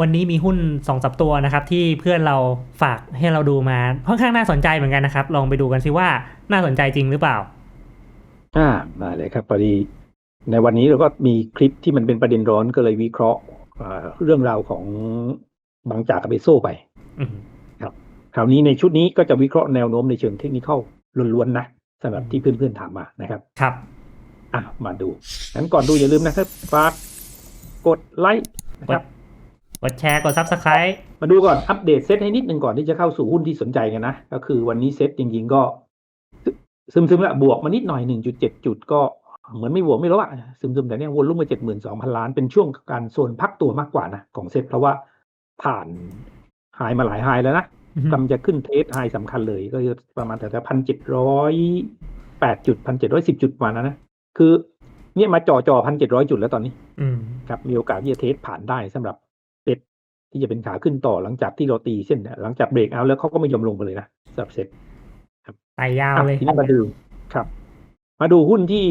วันนี้มีหุ้นสองสับตัวนะครับที่เพื่อนเราฝากให้เราดูมาค่อนข้างน่าสนใจเหมือนกันนะครับ ลองไปดูกันซิว่าน่าสนใจจริงหรือเปล่า อ่าได้เลยครับพอดีในวันนี้เราก็มีคลิปที่มันเป็นประเด็นร้อนก็เลยวิเคราะห์อ่าเรื่องราวของบางจากกับเบโซไปอืมคราวนี้ในชุดนี้ก็จะวิเคราะห์แนวโน้มในเชิงเทคนิคล้วนๆนะสำหรับที่เพื่อนๆถามมานะครับ ครับอะมาดูงั้นก่อนดูอย่าลืมนะครับฝากกดไลค์นะครับ กดแชร์กด Subscribe มาดูก่อนอัปเดตเซตให้นิดหนึ่งก่อนที่จะเข้าสู่หุ้นที่สนใจกันนะ ก็คือวันนี้เซตจริงๆก็ ซึมๆละบวกมานิดหน่อยหนึ่งจุดเจ็ดจุดก็เหมือนไม่บวกไม่รู้อะซึมๆแต่เนี้ยวนลุ่มมาเจ็ดหมื่นสองพันล้านเป็นช่วงการโซนพักตัวมากกว่านะของเซตเพราะว่าผ่านไฮมาหลายไฮแล้วนะอือฮึกำลังจะขึ้นเทสไฮสำคัญเลยก็คือประมาณแต่แต่พันเจ็ดร้อยแปดจุดพันเจ็ดร้อยสิบจุดประมาณนั้นนะคือ เนี่ยมาจ่อจ่อพันเจ็ดร้อยจุดแล้วตอนนี้อืมครับมีโอกาสที่จะเทสผ่านได้สำหรับเซ็ต ที่จะเป็นขาขึ้นต่อหลังจากที่เราตีเส้นเนี่ยหลังจากเบรกเอาท์แล้วเขาก็ไม่ยอมลงไปเลยนะสำหรับเซ็ตไต่ยาวอะเลยทีนี้มาดูครับ มาดูหุ้นที่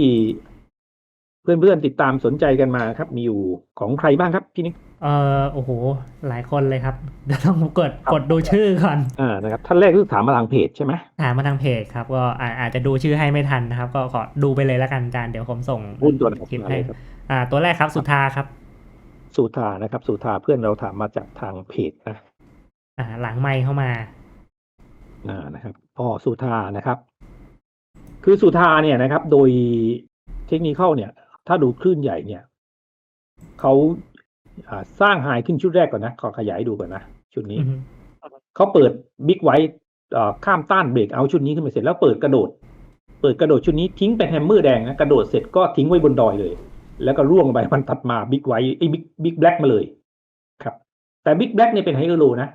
เพื่อนๆติดตามสนใจกันมาครับ มีอยู่ของใครบ้างครับพี่นิกเออโอ้โห หลายคนเลยครับเดี๋ยวต้องกดครับกดดูชื่อก่อนอ่านะครับท่านแรกคือถามมาทางเพจใช่ไหมถามมาทางเพจครับ ก็อาอาจจะดูชื่อให้ไม่ทันนะครับ ก็ขอดูไปเลยแล้วกันอาจารย์เดี๋ยวผมส่งหุ้นตัวไหนคลิปมาให้เลยครับอ่า ตัวแรกครับสุธาครับ สุธานะครับสุธาเพื่อนเราถามมาจากทางเพจนะอ่า หลังไมค์เข้ามาอ่านะครับพ่อสุธานะครับ คือสุธาเนี่ยนะครับ โดยเทคนิคเนี่ย ถ้าดูคลื่นใหญ่เนี่ยเขาอ่าสร้างไฮขึ้นชุดแรกก่อนนะขอขยายให้ดูก่อนนะชุดนี้อือฮึเขาเปิดบิ๊กไวท์ข้ามต้านเบรกเอาชุดนี้ขึ้นมาเสร็จแล้วเปิดกระโดด เปิดกระโดดชุดนี้ทิ้งเป็นแฮมเมอร์แดงนะกระโดดเสร็จก็ทิ้งไว้บนดอยเลย แล้วก็ร่วงลงไปมันตัดมาบิ๊กไวท์ไอ้บิ๊กบิ๊กแบล็กมาเลยครับ แต่บิ๊กแบล็กเนี่ยเป็นไฮเออร์โลนะ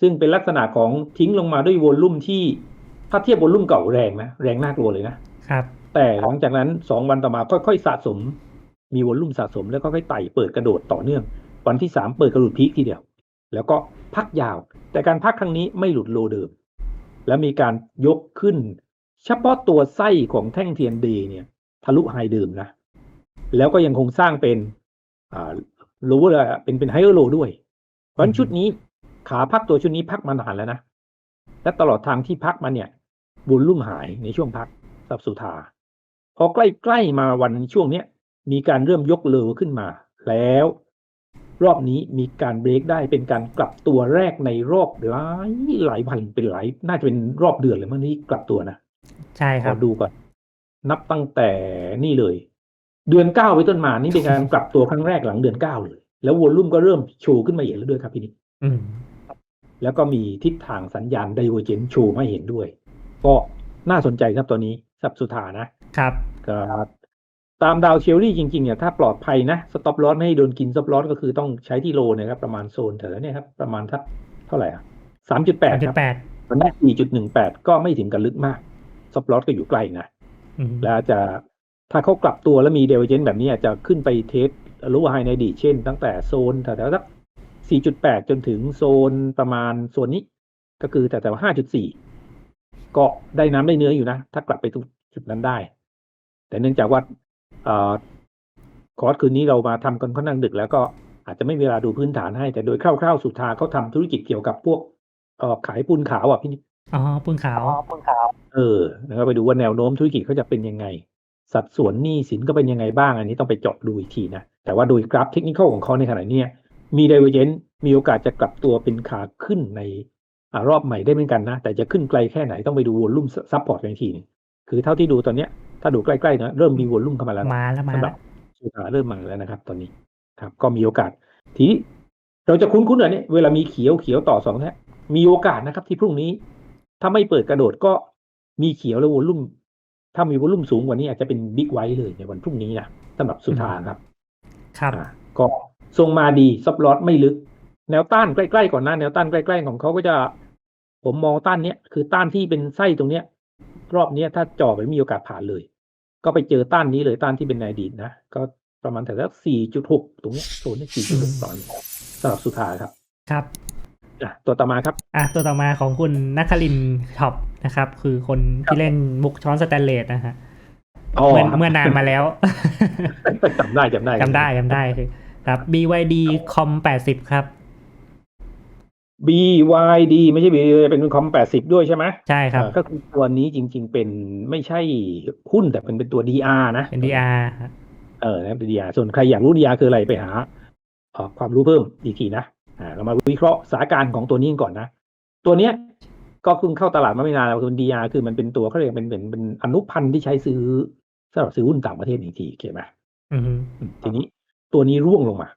ซึ่งเป็นลักษณะของทิ้งลงมาด้วยวอลลุ่มที่ถ้าเทียบวอลลุ่มเก่าแรงนะ แรงน่ากลัวเลยนะครับ แต่หลังจากนั้นสองวันต่อมาค่อยๆสะสม มีวอลลุ่มสะสมแล้วก็ค่อยๆไต่เปิดกระโดดต่อเนื่อง วันที่สามเปิดกระโดดพีคทีเดียว แล้วก็พักยาว แต่การพักครั้งนี้ไม่หลุดโลเดิม และมีการยกขึ้น เฉพาะตัวไส้ของแท่งเทียนเดย์เนี่ย ทะลุไฮเดิมนะ แล้วก็ยังคงสร้างเป็นอ่ารู้เลยเป็นเป็นไฮเออร์โลด้วย เพราะฉะนั้นชุดนี้ขาพักตัวชุดนี้พักมานานแล้วนะ และตลอดทางที่พักมาเนี่ยบุญลุ่มหายในช่วงพักสับสุธาพอใกล้ๆมาวันช่วงเนี้ยมีการเริ่มยกเลอขึ้นมา แล้วรอบนี้มีการเบรกได้เป็นการกลับตัวแรกในรอบหลายหลายพันเป็นหลายน่าจะเป็นรอบเดือนเลยมั้งนี่กลับตัวนะ ใช่ขครัอบดูก่อน นับตั้งแต่นี่เลย เดือนเก้าไปต้นมานี่เป็นการกลับตัวครั้งแรกหลังเดือนเก้าเลย แล้ววอลลุ่มก็เริ่มโชว์ขึ้นมาเห็นแล้วด้วยครับพี่นิกอืมแล้วก็มีทิศทางสัญญาณไดเวอร์เจนโชว์มาให้เห็นด้วย ก็น่าสนใจครับตัวนี้สับสุธานะครับก็ตามดาวเชลลี่จริงๆเนี่ยถ้าปลอดภัยนะสต็อปลอสไม่ให้โดนกินสต็อปลอสก็คือต้องใช้ที่โลนะครับประมาณโซนแถวๆเนี่ยครับประมาณทักเท่าไหร่อะสามจุดแปดครับ3.8มันได้สี่จุดหนึ่งแปดก็ไม่ถึงกับลึกมากสต็อปลอสก็อยู่ใกล้นะอืมแล้วจะ ถ้าเขากลับตัวแล้วมีเดเวอร์เจนแบบนี้อาจจะขึ้นไปเทสรู้ว่าไฮในอดีตเช่น ตั้งแต่โซนแถวๆสักสี่จุดแปดจนถึงโซนประมาณโซนนี้ ก็คือแต่แต่ว่าห้าจุดสี่ก็ได้น้ำได้เนื้ออยู่นะ ถ้ากลับไปตรงจุดนั้นได้ แต่เนื่องจากว่าเอ่อคอร์สคืนนี้เรามาทำกันค่อนข้างดึก แล้วก็อาจจะไม่มีเวลาดูพื้นฐานให้ แต่โดยคร่าวๆ สุดทาเขาทำธุรกิจเกี่ยวกับพวกเอ่อขายปูนขาวอะพี่นิดอ๋อปุ้นขาว เออนะครับไปดูว่าแนวโน้มธุรกิจเขาจะเป็นยังไง สัดส่วนหนี้สินก็เป็นยังไงบ้าง อันนี้ต้องไปเจาะดูอีกทีนะ แต่ว่าโดยกราฟเทคนิคของเขาในขณะเนี้ยมีไดเวอร์เจนมีโอกาสจะกลับตัวเป็นขาขึ้นในอารอบใหม่ได้เหมือนกันนะ แต่จะขึ้นไกลแค่ไหนต้องไปดูวอลลุ่มซัพพอร์ตกันอีกทีหนึงคือเท่าที่ดูตอนเนี้ยถ้าดูใกล้ๆนะเริ่มมีวอลลุ่มเข้ามาแล้วนะมาแล้วมาสำหแล้รัวบสุขาเริ่มมาแล้วนะครับ ตอนนี้ครับ ก็มีโอกาส ทีนี้เราจะคุ้นๆเหรอเนี่ยเวลามีเขียวเขียวต่อสองแท่มีโอกาสนะครับ ที่พรุ่งนี้ ถ้าไม่เปิดกระโดดก็มีเขียวแล้ววอลลุ่ม ถ้ามีวอลลุ่มสูงกว่านี้อาจจะเป็นบิ๊กไวท์เลยในวันพรุ่งนี้นะสำหรับสุธาครับ ครับอ่าก็ทรงมาดีซับลอตไม่ลึก แนวต้านใกล้ๆก่อนหน้าแนวต้านใกล้ๆของเขาก็จะ ผมมองต้านเนี้ยคือต้านที่เป็นไส้ตรงเนี้ย รอบเนี้ยถ้าจ่อไปมีโอกาสผ่านเลย ก็ไปเจอต้านนี้เลยต้านที่เป็นในอดีตนะก็ประมาณแถวสี่จุดหกตรงเนี้ยโซนนี้สี่จุดหกตอนสำหรับสุธาครับ ครับอะตัวต่อมาครับ อะตัวต่อมาของคุณนักคลินช็อป นะครับ คือคนที่เล่นมุกช้อนสแตนเลสนะฮะอ๋อเมื่อครับเมื่อนานมาแล้วจำได้จำได้จำได้จำได้คือครับ BYD com 80 ครับ BYD ไม่ใช่ B เป็นคอมแปดสิบด้วยใช่ไหมใช่ครับอ่าก็คือตัวนี้จริง ๆ เป็นไม่ใช่หุ้นแต่เป็นเป็นตัว DR นะ เป็น DR เออนะเป็น DR ส่วนใครอยากรู้ DR คืออะไรไปหาเอ่อความรู้เพิ่มอีกทีนะอ่าเรามาวิเคราะห์สถานการณ์ของตัวนี้กันก่อนนะ ตัวเนี้ย ก็เพิ่งเข้าตลาดมาไม่นานแล้วตัว DR คือมันเป็นตัวเขาเรียกเป็นเป็นเป็นอนุพันธ์ที่ใช้ซื้อสำหรับซื้อหุ้นต่างประเทศอีกทีโอเคไหมอือฮึอืมทีนี้ตัวนี้ร่วงลงมา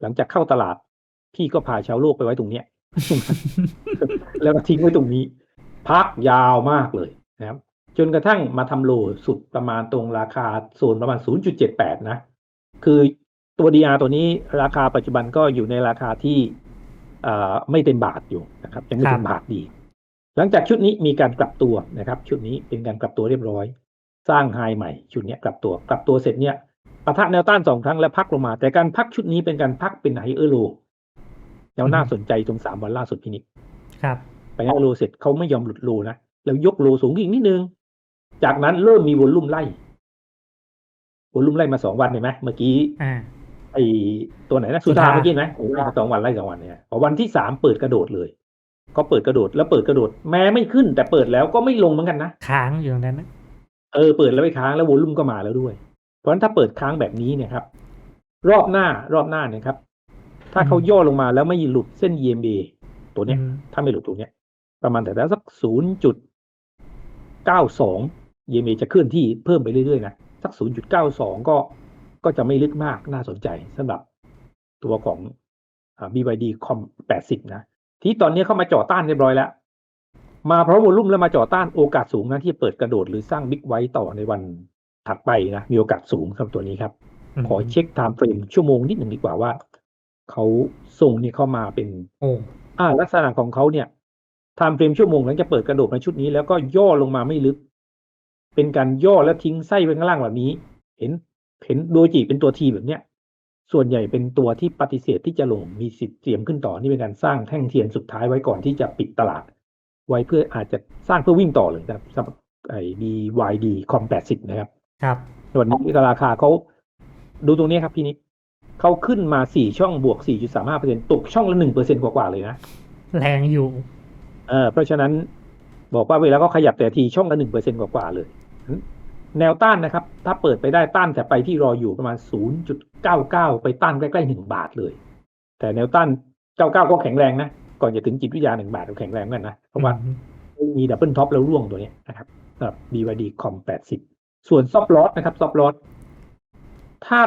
หลังจากเข้าตลาด พี่ก็พาชาวโลกไปไว้ตรงเนี้ย แล้วก็ทิ้งไว้ตรงนี้ พักยาวมากเลยนะครับ จนกระทั่งมาทำโลสุดประมาณตรงราคาโซนประมาณ 0.78 นะ คือตัว DR ตัวนี้ราคาปัจจุบันก็อยู่ในราคาที่เอ่อไม่เต็มบาทอยู่นะครับยังไม่เต็มบาทดี หลังจากชุดนี้มีการกลับตัวนะครับ ชุดนี้เป็นการกลับตัวเรียบร้อย สร้างไฮใหม่ ชุดเนี้ยกลับตัวกลับตัวเสร็จเนี่ยปะทะแนวต้านสองครั้งแล้วพักลงมา แต่การพักชุดนี้เป็นการพักเป็นไฮเออร์โลแนวน่าสนใจตรงสามวันล่าสุดพี่นิกครับไปไฮเออร์โลเสร็จเขาไม่ยอมหลุดโลนะแล้วยกโลสูงขึ้นอีกนิดนึง จากนั้นเริ่มมีวอลลุ่มไล่วอลลุ่มไล่มาสองวันเห็นไหมเมื่อกี้อ่าไอตัวไหนนะสุสุดดท้าท้ายยเมื่อกี้ไหมโอ้โหสองวันไล่สองวันเนี่ยพอวันที่สามเปิดกระโดดเลย ก็เปิดกระโดดแล้วเปิดกระโดด แม้ไม่ขึ้น แต่เปิดแล้วก็ไม่ลงเหมือนกันนะค้างอยู่ตรงนั้นนะเออเปิดแล้วไปค้างแล้ววอลลุ่มก็มาแล้วด้วย เพราะฉะนั้นถ้าเปิดค้างแบบนี้เนี่ยครับ รอบหน้ารอบหน้าเนี่ยครับ ถ้าเขาย่อลงมาแล้วไม่หลุดเส้น EMA ตัวเนี้ยอืมถ้าไม่หลุดตรงเนี้ย ประมาณแต่ละสักศูนย์จุดเก้าสอง EMA จะเคลื่อนที่เพิ่มไปเรื่อยๆนะสักศูนย์จุดเก้าสองก็ก็จะไม่ลึกมากน่าสนใจสำหรับตัวของอ่า BYD Com 80 นะ ที่ตอนนี้เข้ามาจ่อต้านเรียบร้อยแล้ว มาเพราะวอลุ่มแล้วมาจ่อต้านโอกาสสูงนะที่จะเปิดกระโดดหรือสร้างบิ๊กไว้ต่อในวันถัดไปนะมีโอกาสสูงสำหรับตัวนี้ครับมขอเช็คไทม์เฟรมชั่วโมงนิดหนึ่งดีกว่าว่าเขาส่งนี่เข้ามาเป็นโอ้อ่าลักษณะของเขาเนี่ยไทม์เฟรมชั่วโมงหลังจากเปิดกระโดดมาชุดนี้ แล้วก็ย่อลงมาไม่ลึก เป็นการย่อแล้วทิ้งไส้ไว้ข้างล่างแบบนี้ เห็นเห็นโดจิเป็นตัวทีแบบเนี้ย ส่วนใหญ่เป็นตัวที่ปฏิเสธที่จะลงมีสิทธิ์เตรียมขึ้นต่อนี่เป็นการสร้างแท่งเทียนสุดท้ายไว้ก่อนที่จะปิดตลาด ไว้เพื่ออาจจะสร้างเพื่อวิ่งต่อเลยนะครับสำหรับไอ้ BYD Com 80 นะครับ ครับวันนี้ราคาเขาดูตรงนี้ครับพี่นิดเขาขึ้นมาสี่ช่องบวก 4.35%ตกช่องละ1%กว่าๆเลยนะ แรงอยู่ เออเพราะฉะนั้นบอกว่าเวลาก็ขยับแต่ทีช่องละ1%กว่าๆเลย แนวต้านนะครับ ถ้าเปิดไปได้ต้านแต่ไปที่รออยู่ประมาณ 0.99 ไปต้านใกล้ๆ1บาทเลย แต่แนวต้าน 99 ก็แข็งแรงนะ ก่อนจะถึงจิตวิทยา1บาทก็แข็งแรงเหมือนกันนะ เพราะว่ามีดับเบิลท็อปแล้วร่วงตัวเนี้ยนะครับสำหรับ BYD Com 80 ส่วนซอฟลอสนะครับซอฟลอสถ้า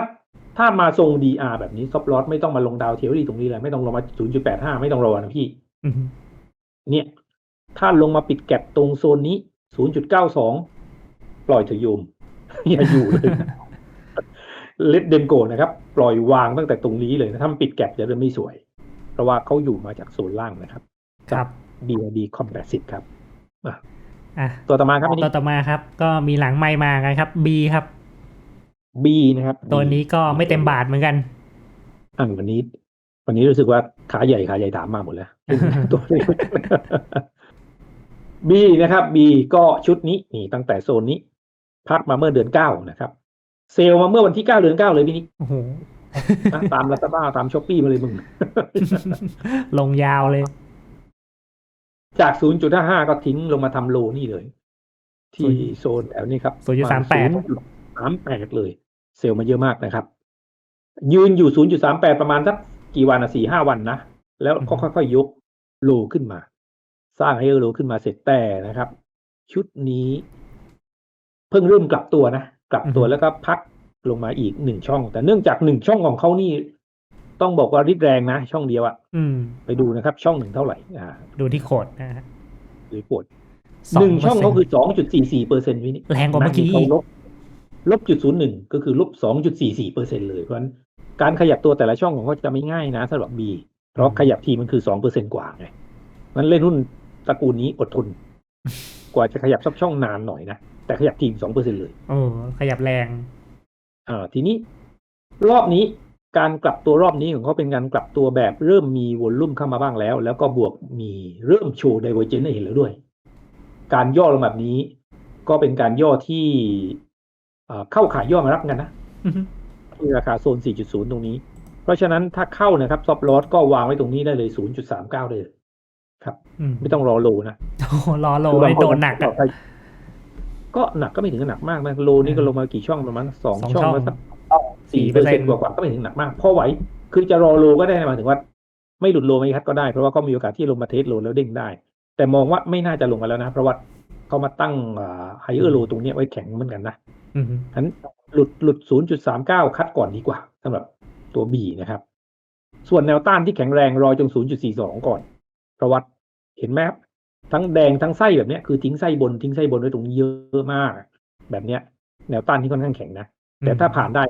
ถ้ามาทรง DR แบบนี้ซอฟลอสไม่ต้องมาลงดาวเทียวดีตรงนี้เลยไม่ต้องลงมา 0.85 ไม่ต้องรอนะพี่อืมเนี่ย ถ้าลงมาปิดแก็บตรงโซนนี้ 0.92 ปล่อยเถอะโยมอย่าอยู่เลยเลดเดนโกนะครับ ปล่อยวางตั้งแต่ตรงนี้เลยนะถ้ามันปิดแก็บจะเริ่มไม่สวย เพราะว่าเขาอยู่มาจากโซนล่างนะครับ ครับ BYD Com 80ครับอะตัวต่อมาครับอันตัวนี้ต่อมาครับ ก็มีหลังไมค์มากันครับ B ครับ B นะครับ ตัวนี้ก็ไม่เต็มบาทเหมือนกันอ่าวันนี้ วันนี้รู้สึกว่าขาใหญ่ขาใหญ่ถามมาหมดแล้วตัวเล็ก B นะครับ B ก็ชุดนี้นี่ตั้งแต่โซนนี้ พักมาเมื่อเดือนเก้านะครับ เซลล์มาเมื่อวันที่เก้าเดือนเก้าเลยพี่นิกโอ้โหนะตามรัตบ้าตามช้อปปี้มาเลยมึง ลงยาวเลย จาก 0.55 ก็ทิ้งลงมาทำโลนี่เลย ที่โซนแถวนี้ครับ0.38 0.38 เลย เซลล์มาเยอะมากนะครับ ยืนอยู่ 0.38 ประมาณสักกี่วันอะสี่ห้าวันนะ แล้วก็ค่อยๆยกโลขึ้นมา สร้างให้โลขึ้นมาเสร็จแต่นะครับ ชุดนี้ เพิ่งเริ่มกลับตัวนะกลับตัวอือฮึแล้วก็พักลงมาอีกหนึ่งช่อง แต่เนื่องจากหนึ่งช่องของเขานี่ ต้องบอกว่าริดแรงนะ ช่องเดียวอะอืมไปดูนะครับ ช่องหนึ่งเท่าไหร่อ่าดูที่โคดนะฮะหรือปวดหนึ่งช่องเขาคือสองจุดสี่สี่เปอร์เซ็นต์วินี่แรงกว่าเมื่อกี้เขาลบลบจุดศูนย์หนึ่งก็คือลบสองจุดสี่สี่เปอร์เซ็นเลยเพราะฉะนั้นการขยับตัวแต่ละช่องของเขาจะไม่ง่ายนะสำหรับบีเพราะขยับทีมันคือสองเปอร์เซ็นกว่าไงมันเล่นหุ้นตระกูลนี้อดทน กว่าจะขยับสักช่องนานหน่อยนะ แต่ขยับทีสองเปอร์เซ็นเลยโอ้ขยับแรงอ่าทีนี้รอบนี้การกลับตัวรอบนี้ของเขาเป็นการกลับตัวแบบเริ่มมีวอลลุ่มเข้ามาบ้างแล้ว แล้วก็บวกมีเริ่มโชว์ไดเวอร์เจนให้เห็นแล้วด้วย การย่อลงแบบนี้ ก็เป็นการย่อที่อ่าเข้าขายย่อมารับกันนะอือฮึที่ราคาโซน 4.0 ตรงนี้ เพราะฉะนั้นถ้าเข้านะครับซอฟลอสก็วางไว้ตรงนี้ได้เลย 0.39 เลย ครับอืมไม่ต้องรอโลนะโอ้โหรอโลคือบางไว้คโดนหนักอะ ก็หนักก็ไม่ถึงกับหนักมากนะโลนี่ก็ลงมากี่ช่องประมาณสองสองช่องช่องแล้วสักสี่เปอร์เซ็นต์4%กว่าๆก็ไม่ถึงหนักมากพอไหวคือจะรอโลก็ได้หมายถึงว่า ไม่หลุดโลไม่คัดก็ได้เพราะว่าก็มีโอกาสที่ลงมาเทสโลแล้วเด้งได้ แต่มองว่าไม่น่าจะลงกันแล้วนะเพราะว่าเขามาตั้งไฮเออร์โลตรงเนี้ยไว้แข็งเหมือนกันนะอืมฉะนั้นหลุดหลุด 0.39 คัดก่อนดีกว่าสำหรับตัว B นะครับ ส่วนแนวต้านที่แข็งแรงรอจน0.42 ก่อนเพราะวัดเห็นไหมครับ ทั้งแดงทั้งไส้แบบเนี้ยคือทิ้งไส้บนทิ้งไส้บนไว้ตรงนี้เยอะมาก แบบเนี้ย แนวต้านที่ค่อนข้างแข็งนะแต่ถ้าผ่านได้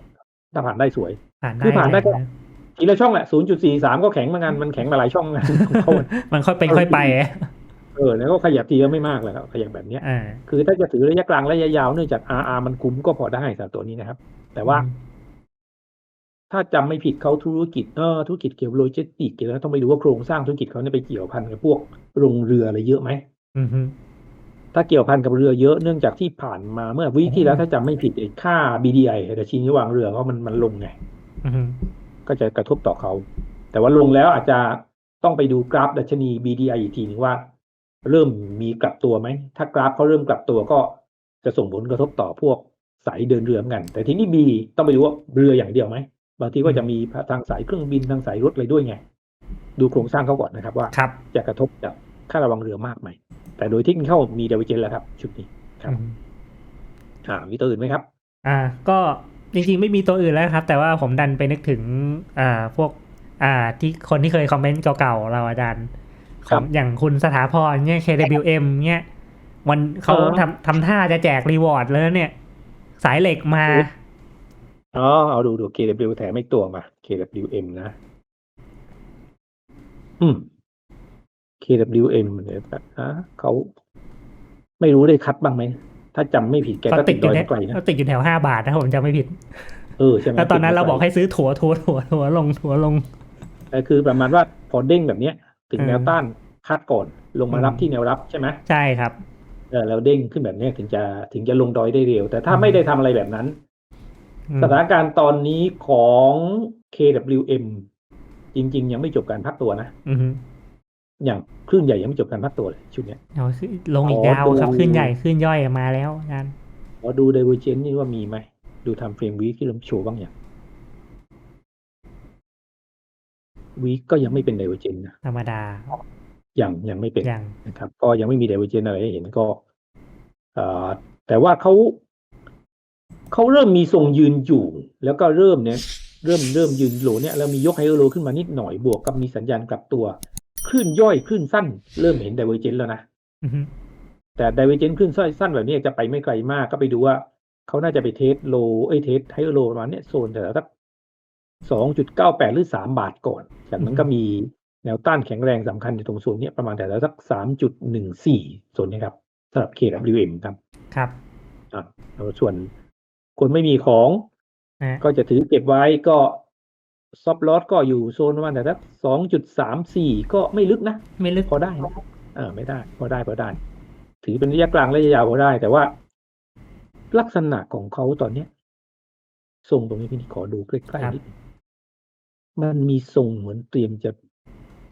ถ้าผ่านได้สวยผ่านได้คือผ่านได้ก็นะทีละช่องแหละ0.43ก็แข็งเหมือนกันมันแข็งมาหลายช่องเหมือนกันของเขามันค่อยเป็นค่อยไปอะเออแล้วก็ขยับทีก็ไม่มากแล้วครับขยับแบบเนี้ยอ่าคือถ้าจะถือระยะกลางระยะยาวเนื่องจาก RR มันคุ้มก็พอได้สำหรับตัวนี้นะครับ แต่ว่า ถ้าจำไม่ผิดเขาธุรกิจเออธุรกิจเกี่ยวกับโลจิสติกส์แล้วต้องไปดูว่าโครงสร้างธุรกิจเขาเนี่ยไปเกี่ยวพันกับพวกโรงเรืออะไรเยอะไหมอืมฮึถ้าเกี่ยวพันกับเรือเยอะเนื่องจากที่ผ่านมาเมื่อวิที่แล้วถ้าจำไม่ผิดไอ้ค่า BDI แต่ชินระหว่างเรือเขามันมันลงไงอืมฮึก็จะกระทบต่อเขา แต่ว่าลงแล้วอาจจะต้องไปดูกราฟดัชนี BDI อีกทีหนึงว่า เริ่มมีกลับตัวไหม ถ้ากราฟเขาเริ่มกลับตัวก็จะส่งผลกระทบต่อพวกสายเดินเรือเหมือนกัน แต่ที่นี่ B ต้องไปดูว่าเรืออย่างเดียวไหม บางทีก็จะมีทางสายเครื่องบินทางสายรถอะไรด้วยไง ดูโครงสร้างเขาก่อนนะครับ ว่าครับจะกระทบจากค่าระวังเรือมากไหม แต่โดยเทคนิคมีเดวิเจนแล้วครับ ชุดนี้ครับอืมอ่ามีตัวอื่นไหมครับ อ่า ก็จริงๆไม่มีตัวอื่นแล้วครับ แต่ว่าผมดันไปนึกถึง อ่าพวก อ่า ที่คนที่เคยคอมเมนต์เก่าๆเราอาจารย์ครัขอบงอย่างคุณสถาพรเนี่ย KWM เนี่ยวันเขาเออทำทำท่าจะแจกรีวอร์ดแล้วเนี่ย สายเหล็กมา อ๋อเอาดูดู KW แถมอีกตัวมา KWM นะ อืม KWM เนี่ยนะเขาไม่รู้ได้คัดบ้างไหม ถ้าจำไม่ผิดแกเขาก็ติติดดอดยู่อยในไม่ไกลนะเขาติดอยู่แถวห้าบาทนะผมจำไม่ผิด เออใช่ไหมแล้วตอนนั้นเราบอกติดให้ซื้อถั่วถั่วถั่วถั่วลงถั่วลงแต่คือประมาณว่าพอเด้งแบบเนี้ย ถึงเออแนวต้านคัดก่อน ลงมารับอืมที่แนวรับใช่ไหมใช่ครับเออแล้วเด้งขึ้นแบบเนี้ยถึงจะถึงจะลงดอยได้เร็ว แต่ถ้าอืมไม่ได้ทำอะไรแบบนั้นอืม สถานการณ์ตอนนี้ของ KWM จริง ๆ ยังไม่จบการพักตัวนะอือฮึอย่างคลื่นใหญ่ยังไม่จบการพักตัวเลยชุดเนี้ยเอาขึ้นลงอีกอ๋อยาวครับดูขึ้นใหญ่ขึ้นย่อยมาแล้วอาจารย์ขอดู Divergence นี่ว่ามีไหม ดูทำเฟรมวีที่เริ่มโชว์บ้างอย่างวีก็ยังไม่เป็น Divergence นะธรรมดายังยังไม่เป็นอย่างนะครับ ก็ยังไม่มี Divergence อะไรให้เห็นก็เอ่อแต่ว่าเขา เขาเริ่มมีทรงยืนอยู่ แล้วก็เริ่มเนี่ยเริ่มเริ่มยืนโหลเนี่ยแล้วมียกไฮโลขึ้นมานิดหน่อยบวกกับมีสัญญาณกลับตัวคลื่นย่อยคลื่นสั้น เริ่มเห็น Divergence แล้วนะอือฮึแต่ Divergence ขึ้นสั้นสั้นแบบนี้จะไปไม่ไกลมากก็ไปดูว่าเขาน่าจะไปเทสโลเอ้ยเทสไฮโลประมาณเนี้ยโซนแต่ละสักสองจุดเก้าแปดหรือสามบาทก่อน จากนั้นก็มีแนวต้านแข็งแรงสำคัญอยู่ตรงโซนเนี้ยประมาณแต่ละสักสามจุดหนึ่งสี่โซนนี้ครับสำหรับ KWM ครับ ครับอ่าแล้วส่วน คนไม่มีของนะก็จะถือเก็บไว้ก็ซอฟลอสก็อยู่โซนประมาณแต่สักสองจุดสามสี่ก็ไม่ลึกนะ ไม่ลึกพอได้นะเออไม่ได้ พอได้พอได้ ถือเป็นระยะกลางระยะยาวพอได้ แต่ว่าลักษณะของเขาตอนเนี้ยทรงตรงนี้พี่นิดขอดูใกล้ๆนิดนึงมันมีทรงเหมือนเตรียมจะ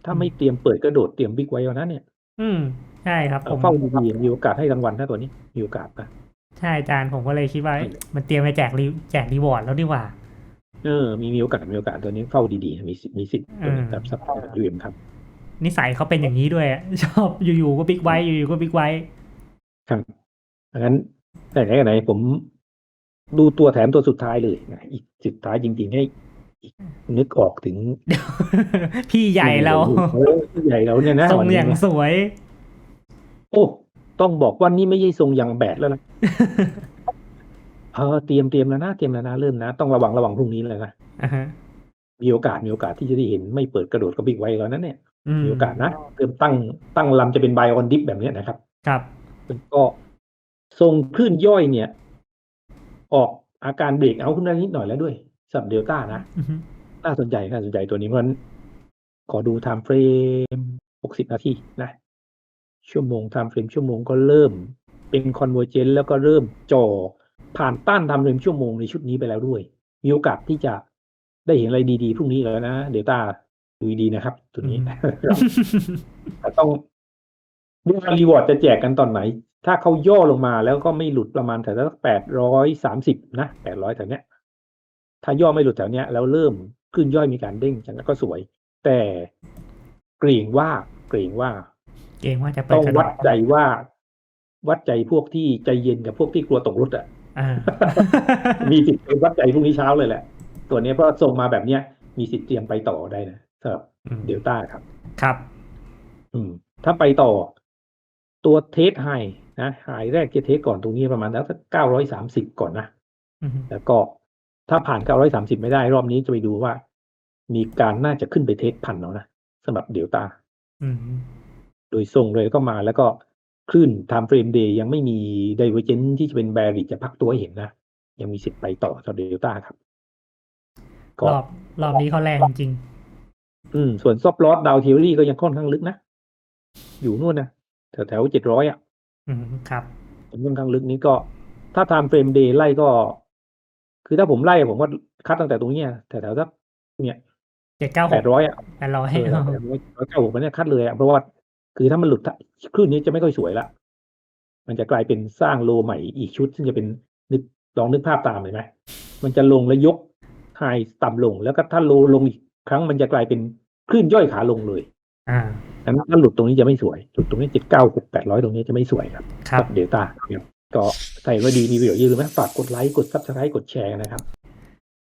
ถ้าไม่เตรียมเปิดกระโดดเตรียมบิ๊กไว้แล้วนะเนี่ย อืมใช่ครับเอผอมเฝ้าดีๆมีโอกาสให้รางวัลถ้าตัวนี้มีโอกาสนะ ใช่อาจารย์ผมก็เลยคิดว่าเอ้ยมันเตรียมไปแจกรีแจกรีวอร์ดแล้วดีกว่า เออ มีมีโอกาสมีโอกาสตัวนี้เฝ้าดีๆ มีสิทธิ์มีสิทธิ์ตัวนี้ครับซับยูเอ็มครับ นิสัยเขาเป็นอย่างนี้ด้วยอะชอบอยู่ๆก็บิ๊กไว้อยู่ๆก็บิ๊กไว้ครับงั้นไหนๆกันไหนผมดูตัวแถมตัวสุดท้ายเลยนะอีกสุดท้ายจริงๆให้อีกนึกออกถึง พี่ใหญ่เราเออพี่ใหญ่เราเนี่ยนะทรงวันอนี้ย่างนะสวย โอ้ ต้องบอกว่านี่ไม่ใช่ทรงอย่างแบดแล้วนะเออเตรียมเตรียมแล้วนะเตรียมแล้วนะเริ่มนะ ต้องระวังระวังพรุ่งนี้เลยนะอ่าฮะมีโอกาสมีโอกาสที่จะได้เห็นไม่เปิดกระโดดกระบิ๊กไว้แล้วนั้นเนี่ยอืมมีโอกาสนะเริ่มตั้งตั้งลำจะเป็นไบออนดิฟแบบเนี้ยนะครับ ครับแล้วก็ทรงคลื่นย่อยเนี่ย ออกอาการเบรกเอาขึ้นมานิดหน่อยแล้วด้วยสำหรับเดลต้านะอือฮึน่าสนใจน่าสนใจตัวนี้เพราะฉะนั้นขอดูไทม์เฟรม60 นาทีนะ ชั่วโมงไทม์เฟรมชั่วโมงก็เริ่มเป็นคอนเวอร์เจนแล้วก็เริ่มจ่อผ่านต้านไทม์เฟรมชั่วโมงในชุดนี้ไปแล้วด้วย มีโอกาสที่จะได้เห็นอะไรดีๆพรุ่งนี้แล้วนะเดลต้าดูดีนะครับ ตัวนี้แต่ต้องดูว่ารีวอร์ดจะแจกกันตอนไหน ถ้าเขาย่อลงมาแล้วก็ไม่หลุดประมาณแถวสักแปดร้อยสามสิบนะแปดร้อยแถวเนี้ย ถ้าย่อไม่หลุดแถวเนี้ยแล้วเริ่มขึ้นย่อยมีการเด้งจังก็สวย แต่เกรงว่าเกรงว่า เกรงว่าจะเปิดต้องกระโดวัดดใจว่า วัดใจพวกที่ใจเย็นกับพวกที่กลัวตกรถอะอ่ามีสิทธิ์เป็นวัดใจพรุ่งนี้เช้าเลยแหละ ตัวเนี้ยเพราะส่งมาแบบเนี้ย มีสิทธิ์เตรียมไปต่อได้นะสำหรับอืมเดลต้าครับ ครับ อืม ถ้าไปต่อ ตัวเทสไฮนะไฮแรกจะเทสก่อนตรงนี้ประมาณแล้วเก้าร้อยสามสิบก่อนนะอืมแล้วก็ถ้าผ่านเก้าร้อยสามสิบไม่ได้ รอบนี้จะไปดูว่า มีการน่าจะขึ้นไปเทสพันแล้วนะสำหรับเดลต้าอืมโดยทรงเลยก็มาแล้วก็คลื่น time frame day ยังไม่มี divergence ที่จะเป็น bearish จะพักตัวให้เห็นนะ ยังมีสิทธิ์ไปต่อสำหรับเดลต้าครับก็รอบรอบนี้เขาแรงจริง อืม ส่วนซอฟต์ลอสดาวเทอรี่ก็ยังค่อนข้างลึกนะ อยู่นู่นนะแถวแถวเจ็ดร้อยอะ อืมครับค่อนข้างลึกนี้ก็ ถ้า time frame day ไล่ก็ คือถ้าผมไล่ผมก็คัดตั้งแต่ตรงเนี้ยแถวแถวสักเนี่ยเจ็ดเก้าหแปกดร้อยอะแปดร้อยเออแปดร้อยร้อยเก้าหกมันเนี่ยคัดเลยอะเพราะว่า คือถ้ามันหลุดคลื่นนี้จะไม่ค่อยสวยละมันจะกลายเป็นสร้างโลใหม่อีกชุด ซึ่งจะเป็นนึกลองนึกภาพตามเลยไหมมันจะลงแล้วยกไฮต่ำลง แล้วก็ถ้าโลลงอีกครั้งมันจะกลายเป็นคลื่นย่อยขาลงเลยอ่านั้นถ้าหลุดตรงนี้จะไม่สวยหลุดตรงนี้เจ็ดเก้าหกแปดร้อยตรงนี้จะไม่สวยครับครับเดลต้าครับก็ใส่ไว้ดีมีประโยชน์อย่าลืมนะฝากกดไลค์กดซับสไครต์กดแชร์นะครับ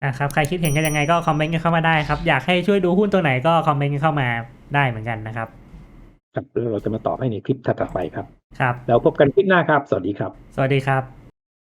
อะครับใครคิดเห็นกันยังไงก็คอมเมนต์กันเข้ามาได้ครับ อยากให้ช่วยดูหุ้นตัวไหนก็คอมเมนต์กันเข้ามาได้เหมือนกันนะครับ ครับแล้วเราจะมาตอบให้ในคลิปถัดๆไปครับ ครับ แล้วพบกันคลิปหน้าครับ สวัสดีครับ สวัสดีครับ